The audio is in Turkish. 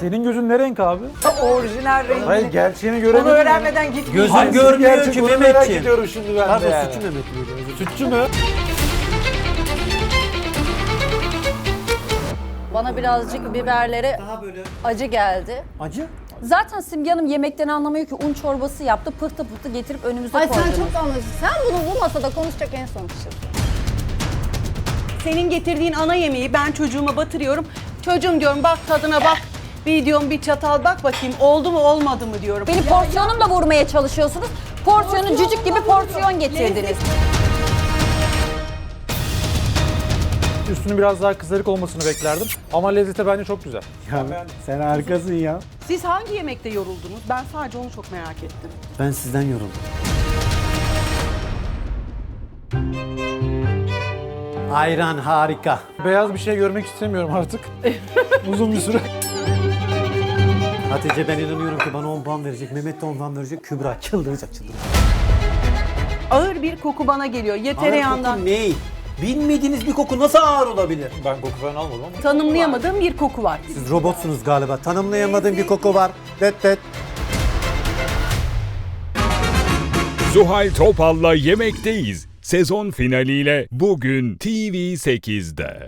Senin gözün ne renk abi? Orijinal rengi. Hayır gerçeğini Onu göremedim. öğrenmeden gitmiyor. Gözüm Hangisi görmüyor gerçek ki onu merak Mehmetciğim. ediyorum şimdi ben de Pardon yani. sütçü Mehmet miydi? Sütçü mü? Bana birazcık biberlere Daha böyle acı geldi. acı. Zaten Simge Hanım yemekten anlamıyor ki un çorbası yaptı. Pıhtı pıhtı getirip önümüze Ay koydu. sen çok anlaşılsın. Sen bunu bu masada konuşacak en son kişisin. Senin getirdiğin ana yemeği ben çocuğuma batırıyorum. Çocuğum diyorum bak tadına bak. Bir diyorum bir çatal bak bakayım oldu mu olmadı mı diyorum. Beni porsiyonumla vurmaya çalışıyorsunuz. Porsiyonu cücük gibi porsiyon getirdiniz. Üstünün biraz daha kızarık olmasını beklerdim. Ama lezzeti bence çok güzel. Ya sen harikasın ya. Siz hangi yemekte yoruldunuz? Ben sadece onu çok merak ettim. Ben sizden yoruldum. Ayran harika. Beyaz bir şey görmek istemiyorum artık. Uzun bir süre. Hatice ben inanıyorum ki bana 10 puan verecek. Mehmet de 10 puan verecek. Kübra çıldıracak çıldıracak. Ağır bir koku bana geliyor. Ya Ağır tereyağından koku ne? Bilmediğiniz bir koku nasıl ağır olabilir? Ben koku falan almadım ama. tanımlayamadığım bir koku var. Siz robotsunuz galiba. Tanımlayamadığım bir koku var. Det det. Zuhal Topal'la Yemekteyiz. Sezon finaliyle bugün TV8'de.